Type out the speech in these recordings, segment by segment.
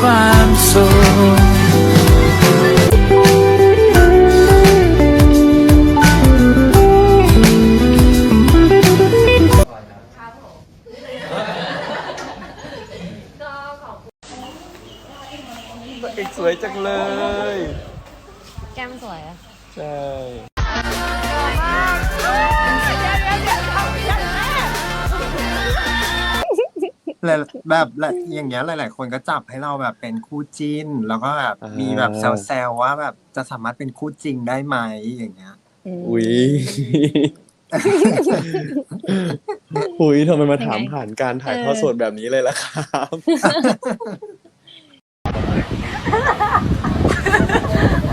ความสุข แบบหลายอย่างเงี้ยหลาย ๆ คนก็จับให้เราแบบเป็นคู่จิ้น แล้วก็แบบมีแบบแซวๆว่าแบบจะสามารถเป็นคู่จริงได้ไหมอย่างเงี้ยอุ้ยอุ้ยทำไมมาถามผ่านการถ่ายทอดสดแบบนี้เลยล่ะครับ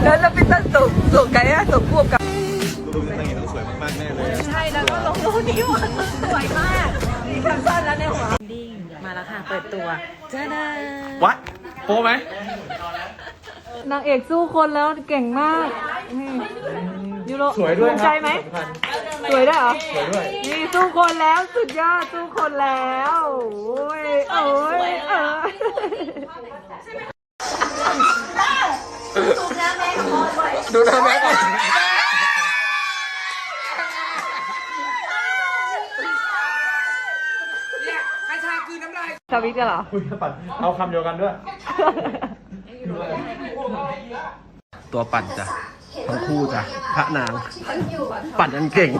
แล้วเราเป็นตันสุกสุกไก่อะสุกควบกับรูปนี้ต้องเห็นต้องสวยมากๆแน่เลย ใช่แล้วก็ลงรูปนี้ว่าสวยมาก มีแคปชั่นแล้วในหัวดิ้ง มาแล้วค่ะ เปิดตัวจ้าดา วัดโป้ไหมนางเอกสู้คนแล้วเก่งมากนี่ยูโรสวยด้วยภูมิคใจรับไหมสำคัญสวยด้วยเหรอ สวยด้วย นี่สู้คนแล้วสุดยอดสู้คนแล้วโอ้ยโอ้ยเออดูนะแม่ก่อน ส วิตช์กันเหรอ คุยกับปัดเอาคำเดียวกันด้วย ตัวปั่นจ้ะทั้งคู่จ้ะพระนาง ปั่นกันเก่ง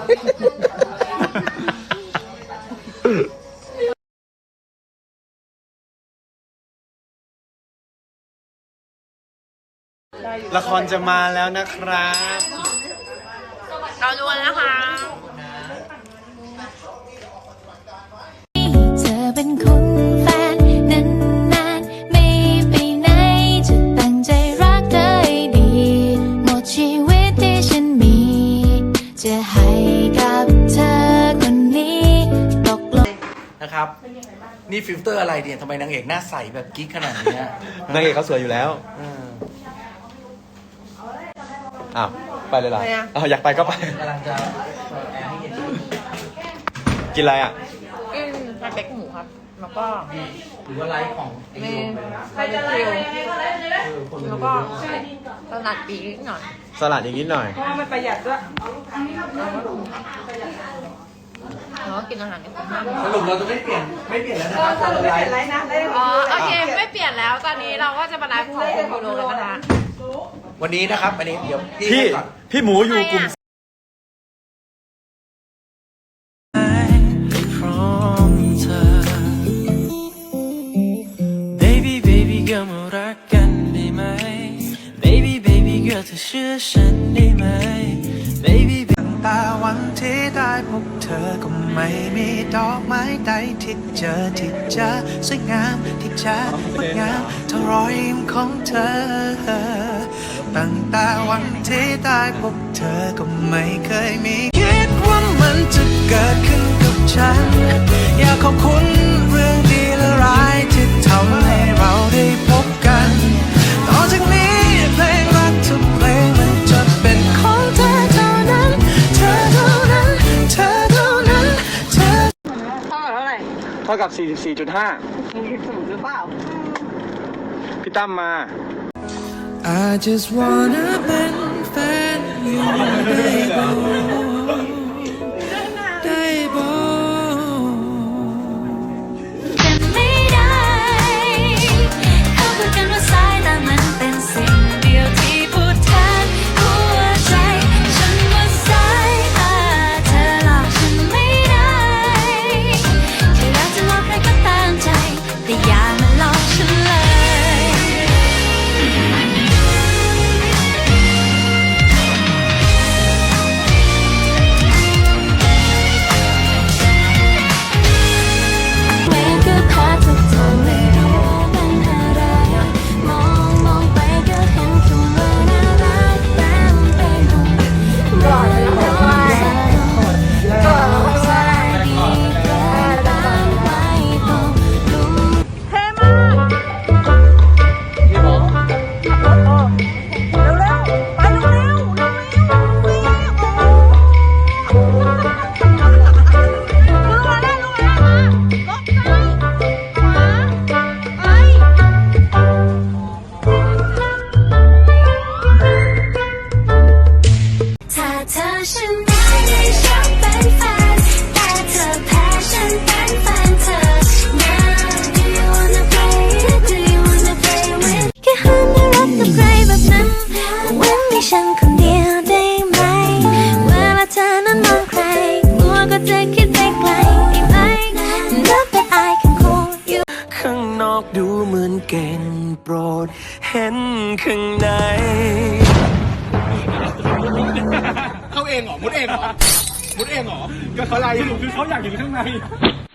ละครจะมาแล้วนะครับ เราดูนะคะ นะครับนี่ฟิลเตอร์อะไรเนี่ยทำไมนางเอกหน้าใสแบบกิ๊กขนาดเนี้ยนางเอกเขาสวยอยู่แล้วเอออ้าวไปเลยเหรอไปอะ อ้าวอยากไปก็ไป กำลังจะเปิดแอร์ให้เย็นกินอะไรอะอืมสเต็กหมูครับ แล้วก็หรือว่าไลฟ์ของไอ้มีโยมเลยนะไข่เจียวเออคนละแล้วก็สลัดปีกนิดหน่อยสลัดอย่างนิดหน่อย เพราะว่ามันประหยัดด้วย แล้วก็กินอาหารในคุณมากสรุปเราจะไม่เปลี่ยนไม่เปลี่ยนแล้วนะครับสรุปไลไม่เป็นฟ์ไรนะได้อ๋อโอเคไม่เปลี่ยนแล้วตอนนี้เราก็จะมาไลฟ์ของคุณยูโรกันนะคะ วันนี้นะครับอันนี้เดี๋ยวพี่พี่ให้ก่อน พี่หมูอยู่กลุ่มพร้อมเธอ Baby baby girl มารักกันได้ไหม Baby baby girl เธอเชื่อฉันได้ไหม Baby ตาวันที่ได้พบเธอก็ไม่มีดอกไม้ใดที่เจอที่เจอสวยงามที่จะงดงามเท่ารอยยิ้มของเธอ ตั้งแต่วันที่ได้พบเธอก็ไม่เคยมีคิดว่ามันจะเกิดขึ้นกับฉัน อยากขอบคุณเรื่องดีและร้ายที่ทำให้เราได้พบกัน เท่ากับ 44.5หรือเปล่า พี่ตั้มมา I just wanna เป็นแดเห็นข้างใน เข้าเองเหรอมุดเองเหรอมุดเองเหรอก็เขาไล่อยู่คือเขาอยากอยู่ข้างในอัน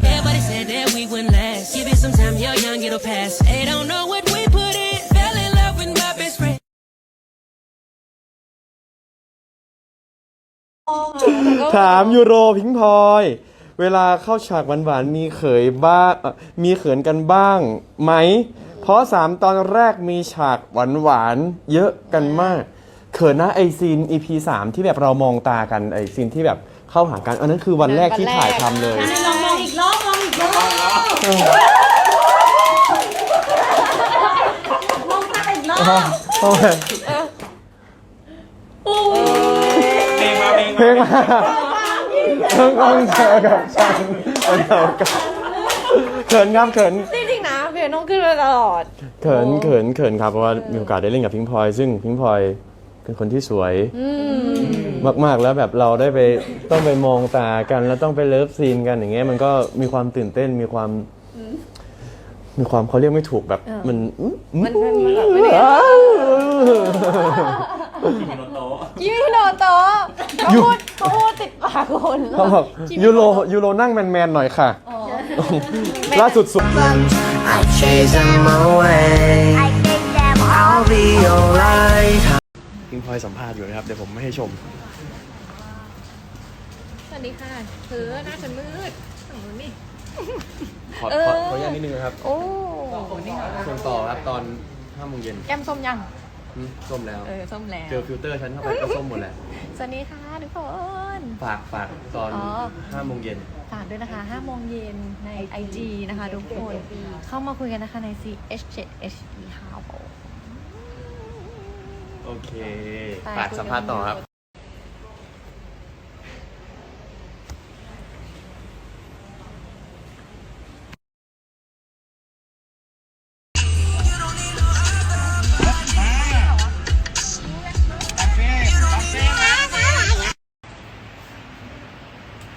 Everybody said that we wouldn't last. Give it some time, you're young, it'll pass. They don't know what we put in. Fell in love with my best friend. ถามยูโรพิงพลอย เวลาเข้าฉากหวานๆมีเขยบ้างเอ่อมีเขินกันบ้างไหม เพราะสามตอนแรกมีฉากหวานๆเยอะกันมาก เขินนะไอซีน EP สามที่แบบเรามองตากันไอซีนที่แบบเข้าหากันอันนั้นคือวันแรกที่ถ่ายทำเลย ลองมองอีกรอบมองอีกรอบมองตาอีกรอบทำไมเพลงมาเพลงเพลงมาเพิ่งต้องเจอกับฉันวันเดียวกันเขินครับเขินจริงๆนะเพียนต้องขึ้นมาตลอด เขินเขินเขินครับเพราะว่ามีโอกาสได้เล่นกับพิงพลอยซึ่งพิงพลอย เป็นคนที่สวยมากๆแล้วแบบเราได้ไปต้องไปมองตากัน แล้วต้องไปเลิฟซีนกันอย่างเงี้ยมันก็มีความตื่นเต้นมีความ มีความเขาเรียกไม่ถูกแบบมันมันเป็นแบบไม่ได้ยี่โนโตะเขาพูดเขาพูดติดปากคนเขาบอกยูโรยูโรนั่งแมนๆหน่อยค่ะล่าสุดสุด I chase them away I'll be alright พิงพลอยสัมภาษณ์อยู่นะครับเดี๋ยวผมไม่ให้ชม สวัสดีค่ะเธอหน้าฉันมืดฝั่งนู้นนี่ ขอขอขออนุญาตนิดนึงนะครับโอ้ส่วนต่อครับตอน5โมงเย็นแก้มส้มยัง อืมส้มแล้ว เออ ส้มแล้วเจอฟิลเตอร์ฉันเข้าไปก็ส้มหมดแหละสวัสดีค่ะทุกคน ฝากฝากตอนอ๋อ5โมงเย็น ฝากด้วยนะคะ5โมงเย็นใน IG นะคะทุกคน เข้ามาคุยกันนะคะใน CH7HE ครับผม โอเค ไป ฝากสัมภาษณ์ต่อครับ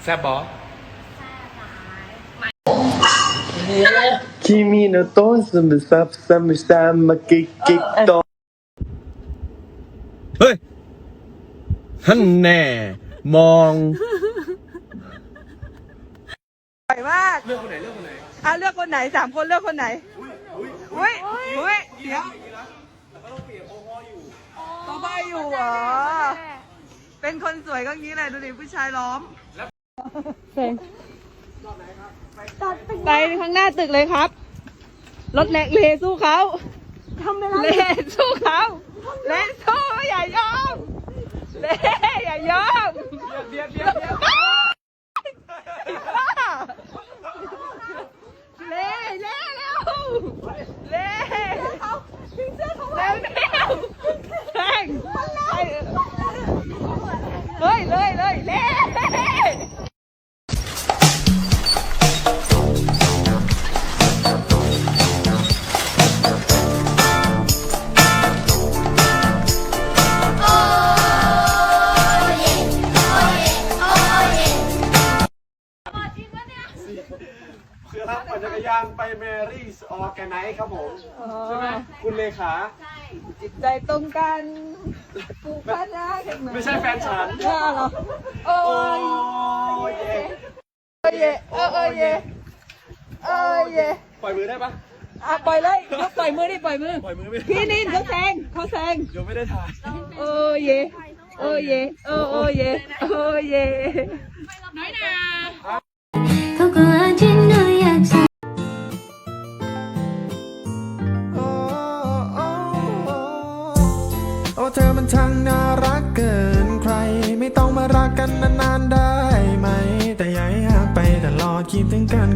แซบบอ 君のトンスムサプサムサムキキト เฮ้ยท่านแน่ มองสวยมาก เลือกคนไหนเลือกคนไหนอะเลือกคนไหนสามคนเลือกคนไหน อุ้ยอุ้ยเดี๋ยวโตบ้าอยู่เหรอ เป็นคนสวยก็งี้แหละดูดิผู้ชายล้อมไปข้างหน้าตึกเลยครับ รถแลกเลสู้เขาทำเลสู้เขาเลสู้อย่ายอมเลอย่ายอมเบียดเบียดเบียดเล่เล่เร็วเล่เขาดึงเสื้อเขา เร็วเร็วแทงเฮ้ยเลยเลยเล่คื ตใจตรงกันผูกพันรักกันเหมือนไม่ใช่แฟนฉันเหรอโอ้โอ้ยยเย่เออเยเออเออเยเออเยปล่อยมือได้ปะอะปล่อยเลยยกปล่อยมือดิปล่อยมือ ปล่อยมือไม่ได้พี่นินเขาแซงเขาแซงเดี๋ยวไม่ได้ถ่ายโอ้เยโอ้เยโอ้โอ้เยโอ้เยเขา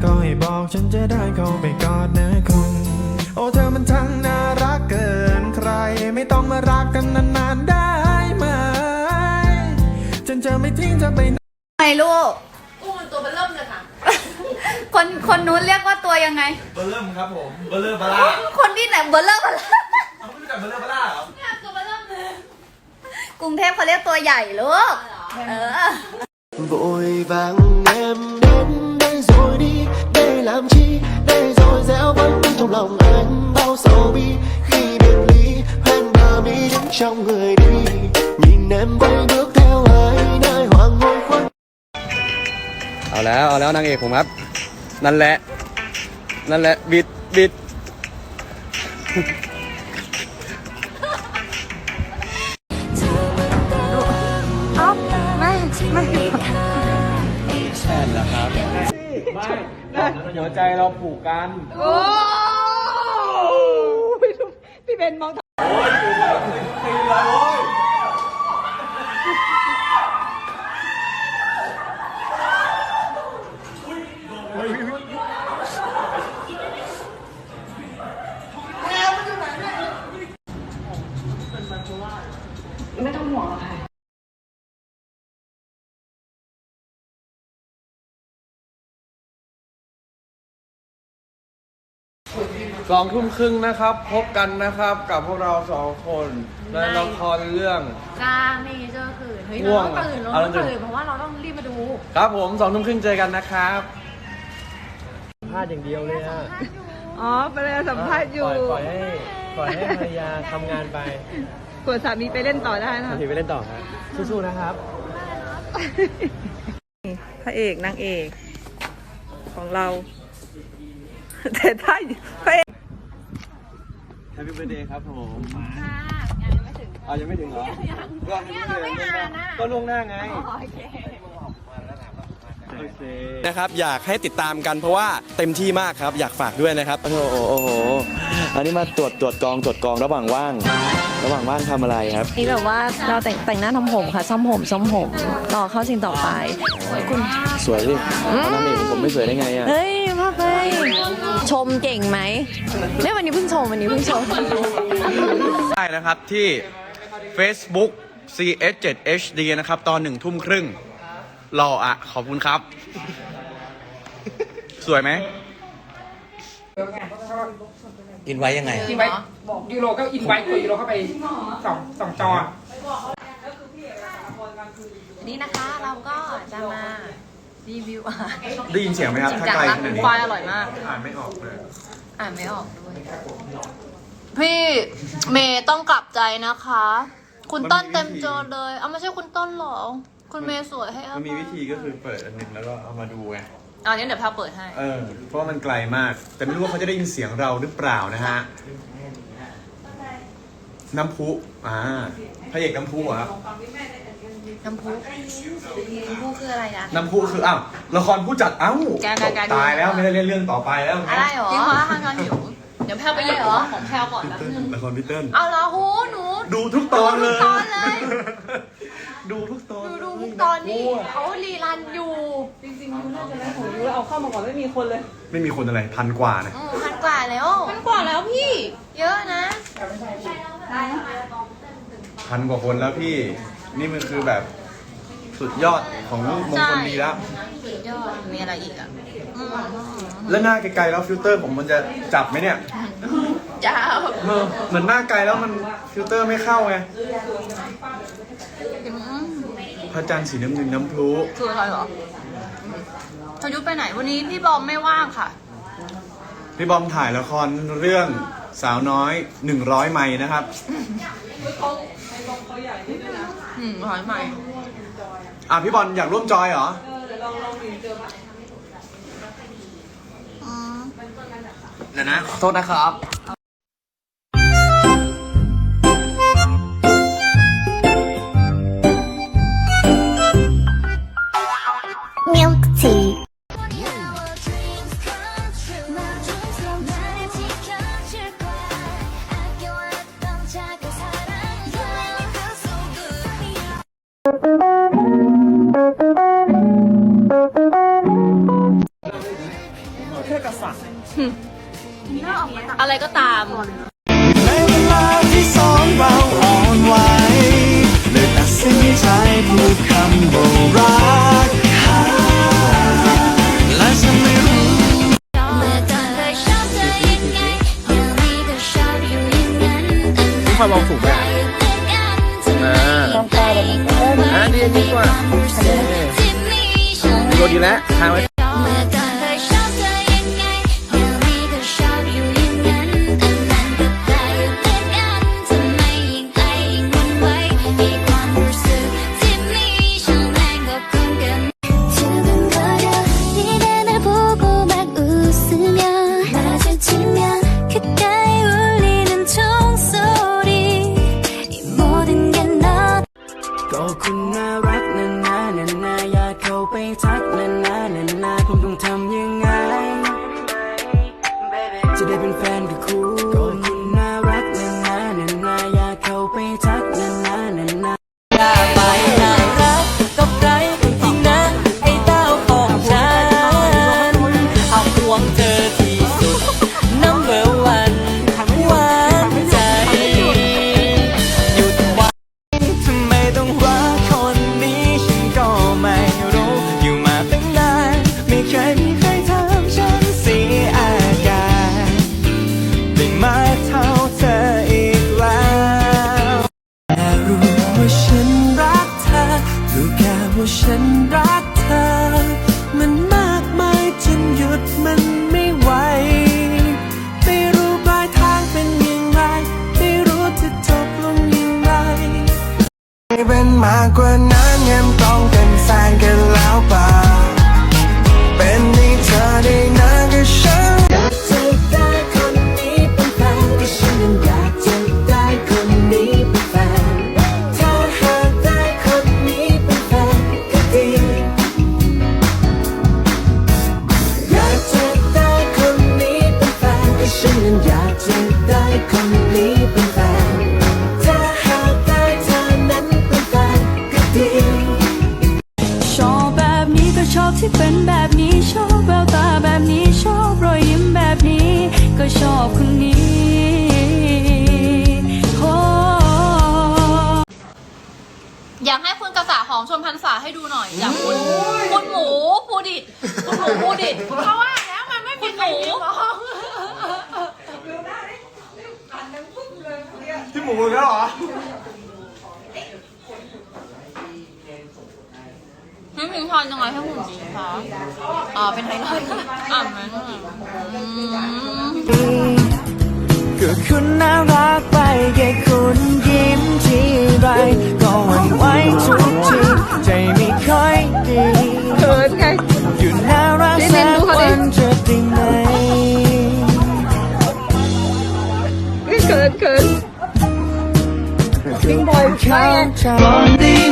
กันก็ให้บอกฉันจะได้เข้าไปกอดนะคุณ โอ้เธอมันช่างน่ารักเกินใคร ไม่ต้องมารักกันนานๆได้ไหม ฉันจะไม่ทิ้งเธอไปไหนไงลูก กุ้งมันตัวเบลเริ่มเลยค่ะ คนคนนู้นเรียกว่าตัวยังไง เบลเริ่มครับผมเบลเลอร์บาร่าคนที่ไหนเบลเริ่มอะไรเอาไม่รู้จักเบลเลอร์บาร่าเหรอกรุงเทพเขาเรียกตัวใหญ่ลูกเออ Vội vàng em làm chi Để rồi dẻo vẫn bên trong lòng anh Bao sầu bi Khi biệt ly Hoang bờ mi đứng trong người đi Nhìn em quay bước theo ai Nơi hoàng hôn khuất เอาแล้ว เอาแล้วนางเอกผมครับ นั่นแหละ นั่นแหละ บิด บิด กกัน โอ้พี่ลูกพี่เบนมองทางไม่ต้องห่วงหรอกค่ะ สองทุ่มครึ่งนะครับ พบกันนะครับกับพวกเราสองคนในละครเรื่องกาเมเจอร์คืนเฮ้ยง่เราวงต้องตื่นเราเอาต้องเราตื่นตื่นเพราะว่าเราต้องรีบมาดู ครับผมสองทุ่มครึ่งเจอกันนะครับพลาดอย่างเดียวเลยอะอ๋อไปเลยสัมภาษณ์อยู่ปล่อยให้ปล่อยให้ภรรยาทำงานไปกดสามีไปเล่นต่อได้นะทีไปเล่นต่อครับสู้ๆนะครับพระเอกนางเอกของเราแต่ถ้าพระเอก Happy birthday ครับผมยังไม่ถึงอ๋อยังไม่ถึงเหรอก็เนี่ยเราไม่นานนะก็ล่วงหน้าไง โอเคนะครับอยากให้ติดตามกันเพราะว่าเต็มที่มากครับ อยากฝากด้วยนะครับ โอ้โหโอ้โหอันนี้มาตรวจตรวจกองตรวจกองระหว่างว่าง ระหว่างว่างทำอะไรครับนี่แบบว่าเราแต่งแต่งหน้าทำผมค่ะซ่อมผมซ่อมผมต่อเข้าสิ่งต่อไปคุณสวยดินั่นเองผมไม่สวยได้ไงอะเฮ้ยพ่อเป้ ย ชมเก่งไหมเนี่ยวันนี้เพิ่งชมวันนี้เพิ่งชม ได้นะครับที่ Facebook CS7HD นะครับ ตอนหนึ่งทุ่มครึ่งรออะ ขอบคุณครับ สวยไหมกินไว้ยังไง อินไว้ยูโรก็อินไว้ตัวยูโรเข้าไปสองสองจอ นี่นะคะเราก็จะมา รีวิวอาหารได้ยินเสียงไหมครับถ้าไกลขนาดนี้ควายอร่อยมาก อ่านไม่ออกเลย อ่านไม่ออกด้วย พี่เมย์ต้องกลับใจนะคะ คุณต้นมันมีวิธี เต็มจอเลย เอาไม่ใช่คุณต้นหรอ คุณเมย์สวยให้เอามันมีวิธีก็คือเปิดอันหนึ่งแล้วก็เอามาดูไงอันนี้เดี๋ยวพาเปิดให้ เออ เพราะว่ามันไกลมาก แต่ไม่รู้ว่าเขาจะได้ยินเสียงเราหรือเปล่านะฮะ น้ำพุ อ่าพระเอกน้ำพุเหรอครับน้ำพุน้ำพุคืออะไรอะน้ำพุคืออ้าวละครผู้จัดเอ้าแกแกแกตายแล้วไม่ได้เล่นเรื่องต่อไปแล้วอะไรหรอจริงเหรอทางการหิว เดี๋ยวแพลไปหยิบของของแพลก่อนแป๊บนึงละครพี่เติ้ลเอาละหูหนู ดูทุกตอนเลย ดูทุกตอนเลย ดูทุกตอนดูดูทุกตอนนี้เขารีรันอยู่จริงๆยูน่าจะได้ของยูเอาเข้ามาก่อนไม่มีคนเลย ไม่มีคนอะไรพันกว่านะอืมพันกว่าแล้วพันกว่าแล้วพี่ เยอะนะ พันกว่าคนแล้วพี่ นี่มันคือแบบสุดยอดของมงคลดีแล้ว สุดยอดมีอะไรอีกอะอืมแล้วหน้าไกลๆแล้วฟิลเตอร์ผมมันจะจับไหมเนี่ยจ้าวเออเหมือนหน้าไกลแล้วมันฟิลเตอร์ไม่เข้าไงอืมพระจันทร์สีน้ำเงินน้ำพลุคืออะไรเหรอทยุทธไปไหนวันนี้พี่บอมไม่ว่างค่ะ พี่บอมถ่ายละครเรื่องสาวน้อยหนึ่งร้อยไม้นะครับอื มหอยใหม่อะพี่บอลอยากร่วมจอยเหรอ เดี๋ยวนะ โทษนะครับ Milk ก็ตาม นี้ผิวพรรณยังไงให้หุ่นดีคะอ๋อเป็นไฮไลทยอ่ำนั้นก็คุณน่ารักไปแค่คุณยิ้มทีไรก็หวั่นไหวทุกทีใจไม่ค่อยดีเขินไงอยู่น่ารักสักวันจะได้ไหมเขินเขินพิงบอยไป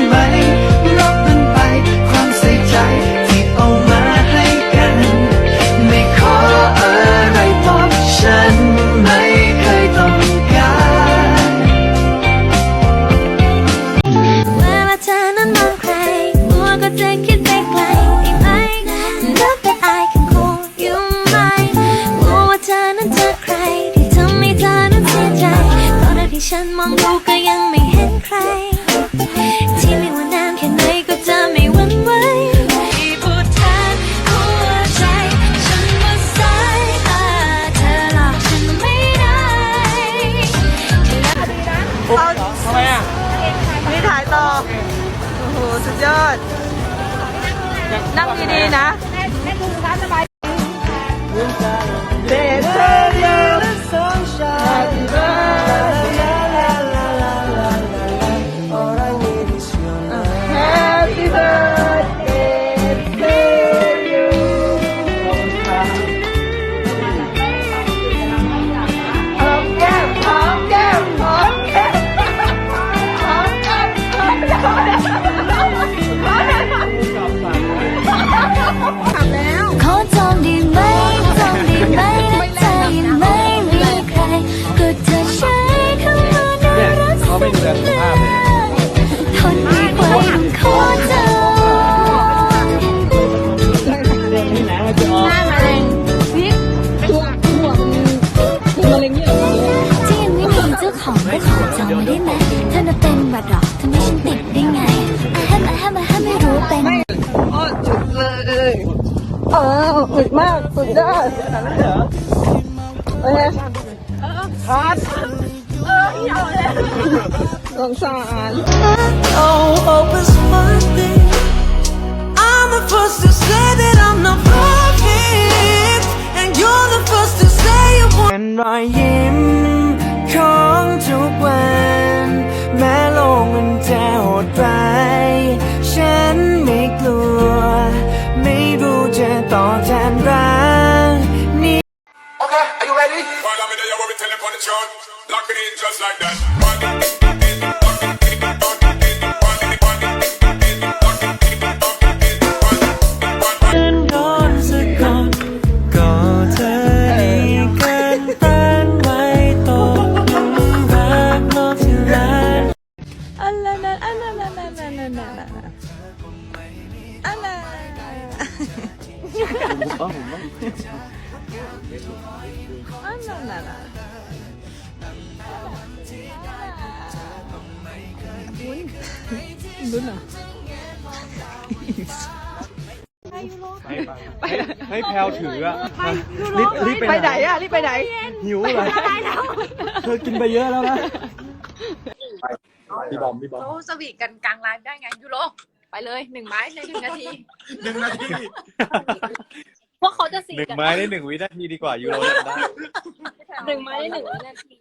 ไง ออสุดมากสุดยอดโอเคคัดเออเหี่ยวเลยสงสาร Oh, hope is one thing. I'm the first to say that I'm not perfect, and you're the first to say you want. เป็นรอยยิ้มของทุกวัน ฟ์ได้ไงยูโรไปเลยหนึ่งไม้ในหนึ่งนาทีหนึ่งนาทีพวกเขาจะสีหนึ่งกันไม้ได้หนึ่งวินาทีดีกว่ายูโรจำได้หนึ่งไม้ในหนึ่งวินาที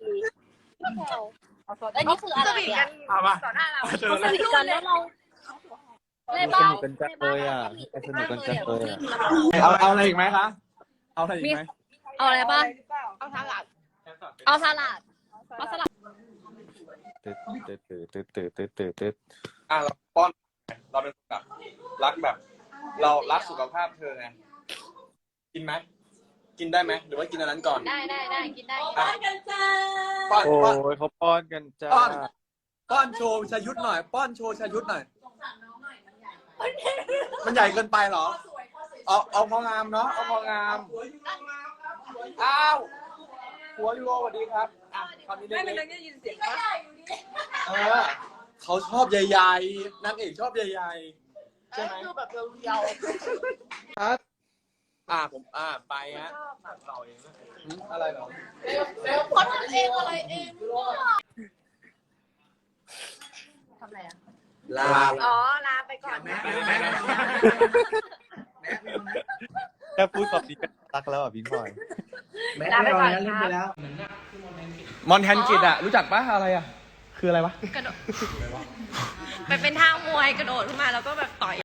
อันนี้คืออะไรอะเอามาต่อหน้าเราเจอเขาสแล้ววีทกันแล้วเราเล่นสเบ้านุกกันจังเลยอะสนุกกันจังเลยอะเอาเอาอะไรอีกไหมคะเอาอะไรอีกไหมเอาอะไรบ้างเอาสลัดเอาสลัดเอาสลัด ตึ๊ดตึ๊ดตึ๊ดตึ๊ดตึ๊ดตึ๊ดตึ๊ด อะเราป้อน เราเป็นคนแบบรักแบบ เรารักสุขภาพเธอไงกินไหมกินได้ไหมหรือว่ากินอันนั้นก่อน ได้ได้ได้กินได้อะป้อนโอ้ป้อนยเขาป้อนกันจ้าป้อนป้อนโชว์ชายุทธหน่อย ป้อนโชว์ชายุทธหน่อยมันใหญ่เกินไปเหรอเอาเอาพองามเนาะเอาพองามอ้าวหัวยูโรสวัสดีครับอะคำนี้เล็กๆได้ยินเสียงเออ เขาชอบใหญ่ๆนางเอกชอบใหญ่ๆใช่ไหมคือแบบเรียวครับอ่าผมอ่าไปฮะเราเองนะหืมอะไรเหรอๆเขาทำเองอะไรเองทำอะไรอะ ลาอ๋อ ลาไปก่อนนะแค่พูดตอบดีก็รักแล้วอะพี่พลอย ลาไปก่อนครับ มอนแทนกิตอะรู้จักปะอะไรอะ คืออะไรวะ กระโดด ไปเป็นท่ามวยกระโดดขึ้นมาแล้วก็แบบต่อย